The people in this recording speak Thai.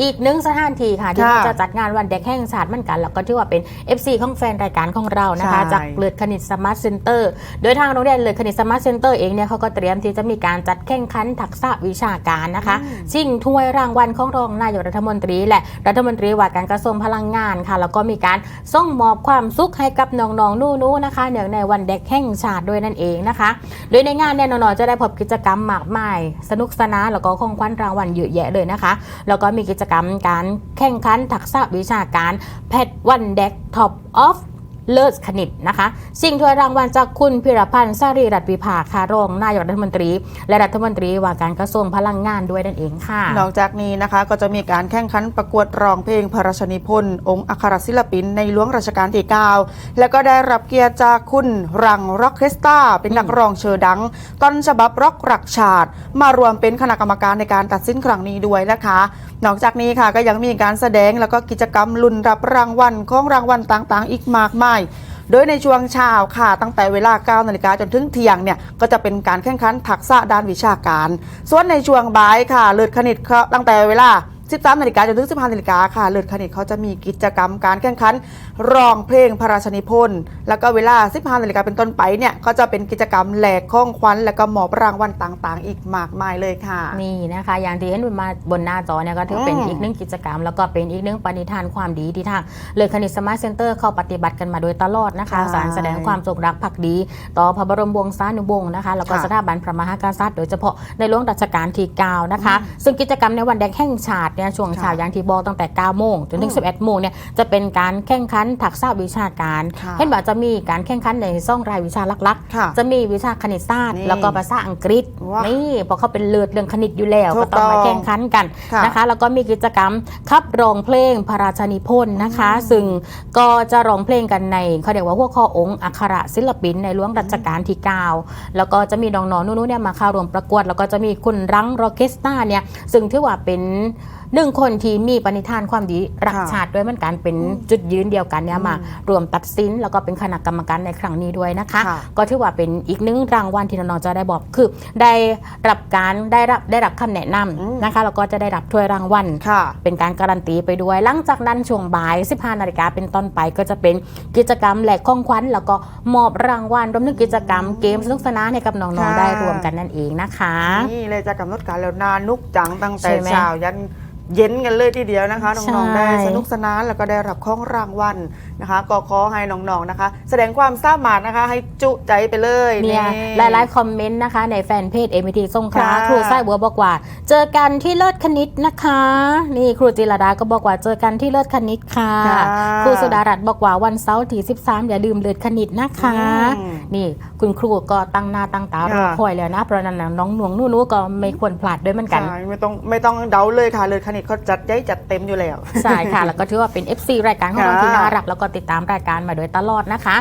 อีกหนึ่งสถานที่ค่ะ ที่ค่ะจะจัดงานวันเด็กแห่งชาติเหมือนกันแล้วก็ที่ว่าเป็น FC ของแฟนรายการของเรานะคะใช่จากเลือดคณิตสมาร์ทเซ็นเตอร์โดยทางโรงเรียนเลือดคณิตสมาร์ทเซ็นเตอร์เองเนี่ยเขาก็เตรียมที่จะมีการจัดแข่งขันทักษะวิชาการนะคะชิงถ้วยรางวัลของรองนายกรัฐมนตรีและรัฐมนตรีว่าการกระทรวงพลังงานค่ะ แล้วก็มีการส่งมอบความสุขให้กับน้องๆนู่ๆนะคะเนื่องในวันเด็กแห่งชาติด้วยนั่นเองนะคะ โดยในงานเนี่ยน้องๆจะได้พบกิจกรรมมากมาย สนุกสนานแล้วก็ของขวัญรางวัลเยอะแยะเลยนะคะแล้วก็มีกิจกรรมการแข่งขันทักษะวิชาการแพทวันเด็กท็อปออฟ เลิศคณิตนะคะสิ่งถ้วยรางวัลจากคุณพิรพันธ์สารีรัตน์วิภาคารองนายกรัฐมนตรี และรัฐมนตรีว่าการกระทรวงพลังงานด้วยนั่นเองค่ะ นอกจากนี้นะคะก็จะมีการแข่งขันประกวดร้องเพลงพระราชนิพนธ์องค์อัครศิลปิน ในหลวงรัชกาลที่ 9 แล้วก็ได้รับเกียรติจากคุณรังร็อกเคสตาเป็นนักร้องเชอดัง ต้นฉบับร็อกรักชาติ มารวมเป็นคณะกรรมการในการตัดสินครั้งนี้ด้วยนะคะ นอกจากนี้ค่ะก็ยังมีการแสดงแล้วก็กิจกรรมลุ้นรับรางวัลของรางวัลต่างๆ อีกมากมายโดยในช่วงเช้าค่ะตั้งแต่เวลา 9 นาฬิกาจนถึงเที่ยงเนี่ยก็จะเป็นการแข่งขันทักษะด้านวิชาการ ส่วนในช่วงบ่ายค่ะเลือดคณิตตั้งแต่เวลา 13 นาฬิกาจนถึง 15 นาฬิกาค่ะ เลือดคณิตเขาจะมีกิจกรรมการแข่งขันร้องเพลงพระราชนิพนธ์ แล้วก็เวลา 15 นาฬิกาเป็นต้นไปเนี่ยก็จะเป็นกิจกรรมแหลกข้องขวัญแล้วก็มอบรางวัลต่างๆ อีกมากมายเลยค่ะ นี่นะคะ อย่างที่เห็นมาบนหน้าจอเนี่ยก็ถือเป็นอืมอีกหนึ่งกิจกรรม แล้วก็เป็นอีกหนึ่งปณิธานความดีที่ทางเลยคณิตสมาร์ทเซ็นเตอร์เขาปฏิบัติกันมาโดยตลอดนะคะใช่สารแสดงความจงรักภักดี ต่อพระบรมวงศานุวงศ์นะคะแล้วก็ค่ะสถาบันพระมหากษัตริย์โดยเฉพาะในหลวงรัชกาลที่9นะคะ ซึ่งกิจกรรมในวันแดงแห่งชาติเนี่ยช่วงเช้าค่ะอย่างที่บอกตั้งแต่9โมงจนถึงอืม11โมงเนี่ยจะเป็นการแข่งขันทักษะวิชาการค่ะเห็นบอกจะมีการแข่งขันในซ่องรายวิชาลักค่ะๆจะมีวิชาคณิตศาสตร์นี่แล้วก็ภาษาอังกฤษว้านี่เพราะเขาเป็นเลือดเรื่องคณิตอยู่แล้วถูก็กต้องมาต้องแข่งขันกันค่ะนะคะแล้วก็มีกิจกรรมขับร้องเพลงพระราชนิพนธ์นะคะ ซึ่งก็จะร้องเพลงกันในเขาเรียกว่าหัวข้อองค์อัครศิลปิน ในหลวงรัชกาลที่9แล้วก็จะมีน้องๆนู้นๆเนี่ยมาเข้าร่วมประกวด แล้วก็จะมีคุณรังโรเคสตาเนี่ยซึ่งถือว่าเป็นหนึ่งคนที่มีปณิธานความดีรักค่ะชาติด้วยเหมือนกันเป็นจุดยืนเดียวกันเนี่ยมารวมตัดสินแล้วก็เป็นคณะกรรมการในครั้งนี้ด้วยนะคะค่ะก็ถือว่าเป็นอีกหนึ่งรางวัลที่น้องๆจะได้บอกคือ ได้รับการได้รับได้รับคำแนะนอืมำนะคะแล้วก็จะได้รับถ้วยรางวัลค่ะเป็นการการันตีไปด้วย หลังจากนั้นช่วงบ่าย 15นาฬิกาเป็นต้นไปก็จะเป็นกิจกรรมแหลกข้องขวัญแล้วก็มอบรางวัลรวมถึงกิจกรรมเกมสนุกสนานให้กับน้องค่ะๆได้รวมกันนั่นเองนะคะ นี่เลยจะกำหนดการแล้วนานนุกจังตั้งแต่ใช่ไหมเช้ายัน เย็นกันเลยทีเดียวนะคะใช่น้องๆได้สนุกสนานแล้วก็ได้รับของรางวัลนะคะ ก็ขอให้น้องๆนะคะ แสดงความสามารถนะคะ ให้จุใจไปเลยเนี่ยหนี่ลายๆคอมเมนต์นะคะ ในแฟนเพจ MT สงขลาค่ะครูไส้บัวบอกว่า เจอกันที่เลิศคณิตนะคะ นี่ครูจิรดาก็บอกว่าเจอกันที่เลิศคณิตค่ะค่ะครูสุดารัตน์บอกว่าวันเสาร์ที่ 13 อย่าลืมเลิศคณิตนะคะอืมนี่คุณครูก็ตั้งหน้าตั้งตารอค่ะคอยแล้วนะเพราะฉะนั้นน้องหนวงนู่นๆก็ไม่ควรพลาดด้วยเหมือนกันใช่ไม่ต้องไม่ต้องเดาเลยค่ะเลยคณิตเขาจัดได้จัดเต็มอยู่แล้ว ใช่ค่ะ แล้วก็ถือว่าเป็น FC รายการของเราที่น่ารักแล้วก็ติดตามรายการมาโดยตลอดนะคะ